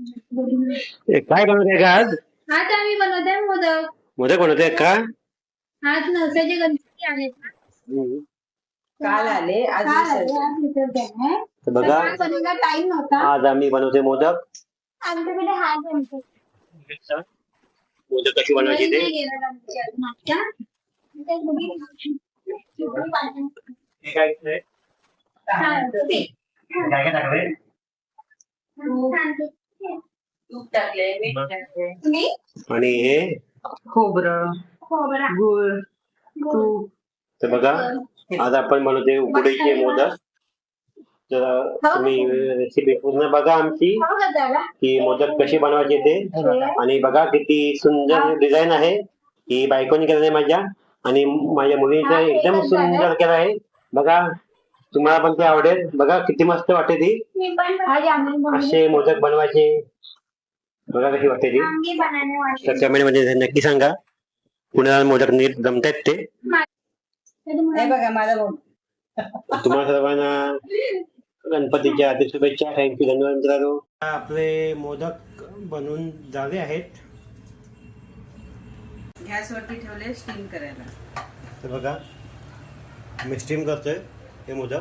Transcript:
ए, काय बनवते का आज आज आम्ही बनवतोय मोदक मोदक बनवते का आज नवसाचे गणपती आहेत ना. हम्म. काल आले आज काल आले, विसर्जन. आज विसर्जन आहे. तर बघा बनवायला टाइम नव्हता आज आम्ही बनवते मोदक आमच्याकडे हा गणपती मोदक कशी बनवायची ते नाही गेला गणपती अजून आमच्या. ते बघितलं. हे काय. काय काय टाकलंय? तूप टाकले मीठ टाकले तुम्ही? आणि हे? खोबरं. खोबरा. गुळ. तूप. तर बघा आज आपण बनवते उकडीचे मोदक. तर तुम्ही रेसिपी पूर्ण बघा आमची. हो का त्याला? की मोदक कशी बनवायचे ते. आणि बघा किती सुंदर डिझाईन आहे. ही बायकोनी केलं आहे माझ्या. आणि माझ्या मुलीचं एकदम सुंदर केलं आहे. बघा तुम्हाला पण ते आवडेल. बघा किती मस्त वाटते ती. असे मोदक बनवायचे. बघा कशी वाटते ती. तर कमेंटमध्ये नक्की सांगा कुणाला मोदक नीट जमतायत ते. तुम्हाला- हे बघा मला बोल तुम्हाला सर्वांना गणपतीच्या हार्दिक शुभेच्छा. थँक्यू धन्यवाद मित्रांनो. आपले मोदक बनवून झाले आहेत. गॅसवरती ठेवले स्टीम करायला. तर बघा मी स्टीम करतोय हे मोदक.